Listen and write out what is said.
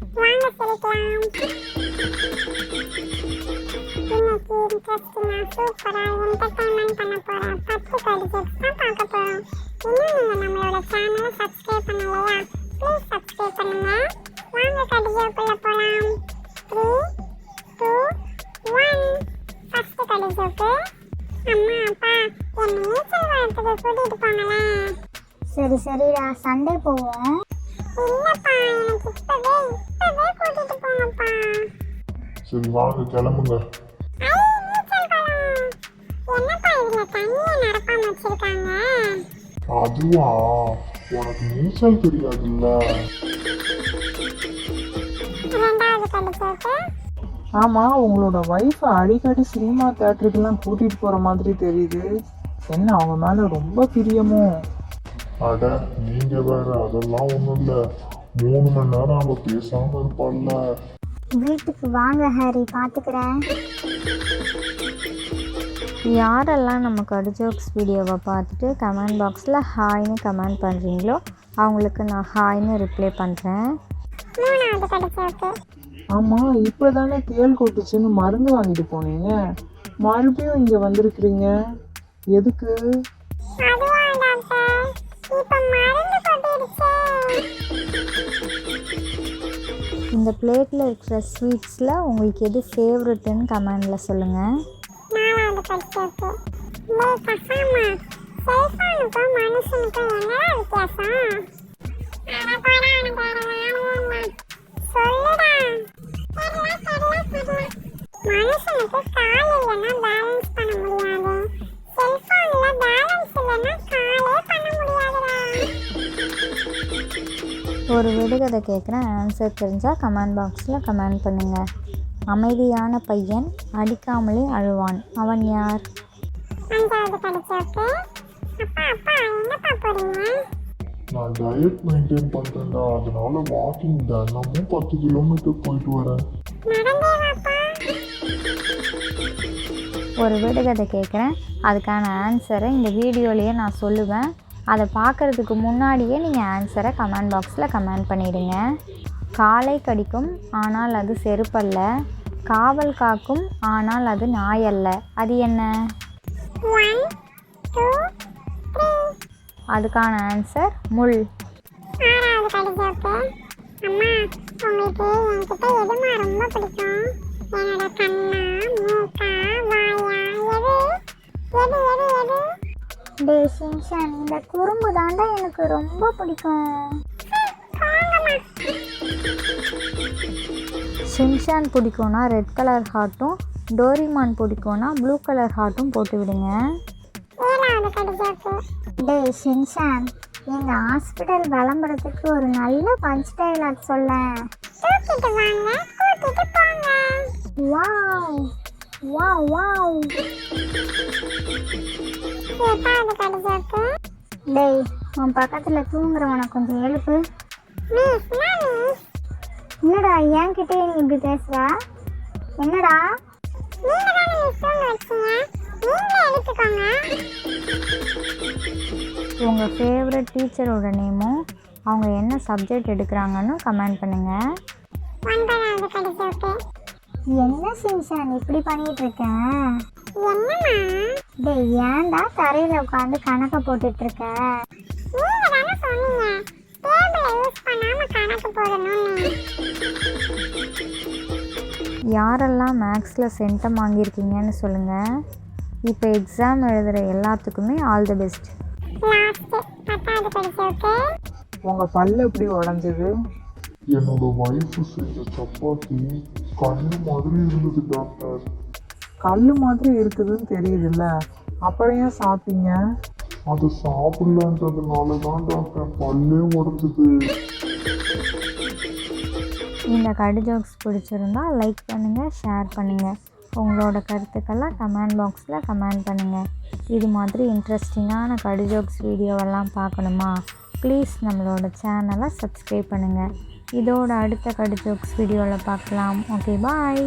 வாங்க சிரிக்கலாம் இன்னைக்கு இன்ட்ரெஸ்டிங்காக சூப்பராக என்டர்டைன்மெண்ட் பண்ண போகிற பத்து கடி ஜோக்ஸ் தான் பார்க்க போகிறோம் இன்னும் நீங்கள் நம்மளோட சேனலை சப்ஸ்கிரைப் பண்ணலையா ப்ளீஸ் சப்ஸ்கிரைப் பண்ணுங்க வாங்க கடி ஜோக்குள்ள போகலாம் த்ரீ டூ ஒன் ஃபஸ்ட்டு கடி ஜோக்கு அம்மா அப்பா என்னை நீச்சல் வளர்த்துக்கு கூட்டிகிட்டு போங்களேன் சரி சரிடா சண்டே போவோம் இல்லப்பா எனக்கு இப்பவே இப்பவே கூட்டிட்டு போங்கப்பா. சரி வாங்க கிளம்புங்க. ஐ நீச்சல் குளம் என்னப்பா இதுல தண்ணியை நிரப்பாம வச்சிருக்காங்க? அதுவா? உனக்கு நீச்சல் தெரியாதுல்ல. ரெண்டாவது ஆமாம் உங்களோட ஒய்ஃபை அடிக்கடி சினிமா தேட்டருக்குலாம் கூட்டிகிட்டு போகிற மாதிரி தெரியுது. என்ன அவங்க மேலே ரொம்ப பிரியமோ? அட நீங்க வேற அதெல்லாம் ஒண்ணும் இல்ல. மூணு மணி நேரம் அவ பேசாம இருப்பாள்ல. வீட்டுக்கு வாங்க ஹரி. பார்த்துக்கிறேன் யாரெல்லாம் நம்ம கடு ஜோக்ஸ் வீடியோவை பார்த்துட்டு கமெண்ட் பாக்ஸில் ஹாய்னு கமெண்ட் பண்ணுறீங்களோ அவங்களுக்கு நான் ஹாய்னு ரிப்ளை பண்ணுறேன் ஆமாம் இப்போ தானே தேள் கொட்டுச்சுன்னு மருந்து வாங்கிட்டு போனீங்க. மறுபடியும் இங்கே வந்திருக்கிறீங்க. எதுக்கு? இந்த பிளேட்டில் இருக்கிற ஸ்வீட்ஸில் உங்களுக்கு எது ஃபேவரட்டுன்னு கமெண்டில் சொல்லுங்கள் நாலாவது கடிச்சோக்கு டேய் ஒரு விடுகதை கேட்குறேன். ஆன்சர் தெரிஞ்சால் கமெண்ட் பாக்ஸில் கமெண்ட் பண்ணுங்கள் அமைதியான பையன் அடிக்காமலே அழுவான். அவன் யார்? நான் டயட் மெயின்டைன் பண்றேன்டா. அதனால வாக்கிங் தினமும் பத்து கிலோமீட்டர் போயிட்டு வரேன். ஒரு விடுகதை கேட்குறேன். அதுக்கான ஆன்சரை இந்த வீடியோலேயே நான் சொல்லுவேன். அதை பார்க்குறதுக்கு முன்னாடியே நீங்கள் ஆன்சரை கமெண்ட் பாக்ஸில் கமெண்ட் பண்ணிடுங்க. காலை கடிக்கும் ஆனால் அது செருப்பல்ல. காவல் காக்கும் ஆனால் அது நாயல்ல. அது என்ன? அதுக்கான ஆன்சர் முள். என்னோட கண்ணா மூக்கா வாயா எது எது? டே சின்ஷான் இந்த குறும்பு தாண்டா எனக்கு ரொம்ப பிடிக்கும். ஷின்ஷான் பிடிக்கும்னா ரெட் கலர் ஹார்ட்டும் டோரிமான் பிடிக்கும்னா ப்ளூ கலர் ஹார்ட்டும் போட்டு விடுங்க. டே ஷின்ஷான் எங்கள் ஹாஸ்பிட்டல் விளம்பரத்துக்கு ஒரு நல்ல பஞ்ச் டைலாக் சொல்ல வாங்க வாவ் வாவ் வாவ் டேய் உன் பக்கத்தில் தூங்குறவனை கொஞ்சம் எழுப்பு. என்னடா என்கிட்டே நீ இப்படி பேசுற? என்னடா? உங்கள் ஃபேவரட் டீச்சரோட நேமும் அவங்க என்ன சப்ஜெக்ட் எடுக்கிறாங்கன்னு கமெண்ட் பண்ணுங்கள் ஒன்பதாவது கடிஜோக்கு என்ன சின்ஷான் இப்படி பண்ணிட்டு இருக்க? என்னம்மா டேய் ஏன்டா தரையில் உட்காந்து கணக்கை போட்டுட்டு இருக்க நீங்க தானே சொன்னீங்க. டேபிளை யூஸ் பண்ணாம கணக்கு போடணும்னு. யாரெல்லாம் மேக்ஸில் சென்டம் வாங்கியிருக்கீங்கன்னு சொல்லுங்கள் இப்போ எக்ஸாம் எழுதுகிற எல்லாத்துக்குமே ஆல் தி பெஸ்ட் உங்கள் பல்லு எப்படி உடஞ்சது? என்னோட ஒய்ஃபு செஞ்ச சப்பாத்தி கண்ணு மாதிரி இருந்தது டாக்டர் கல் மாதிரி இருக்குதுன்னு தெரியுதுல்ல. அப்புறம் ஏன் சாப்பிட்டீங்க? அது சாப்பிடலன்றதுனால தான் டாக்டர். பல்லே உடஞ்சது. இந்த கடு ஜோக்ஸ் பிடிச்சிருந்தா லைக் பண்ணுங்கள் ஷேர் பண்ணுங்கள் உங்களோட கருத்துக்கெல்லாம் கமெண்ட் பாக்ஸில் கமெண்ட் பண்ணுங்கள் இது மாதிரி இன்ட்ரெஸ்டிங்கான கடு ஜோக்ஸ் வீடியோவெல்லாம் பார்க்கணுமா? ப்ளீஸ் நம்மளோட சேனலை சப்ஸ்கிரைப் பண்ணுங்கள் இதோட அடுத்த கடு ஜோக்ஸ் வீடியோவில் பார்க்கலாம். Okay bye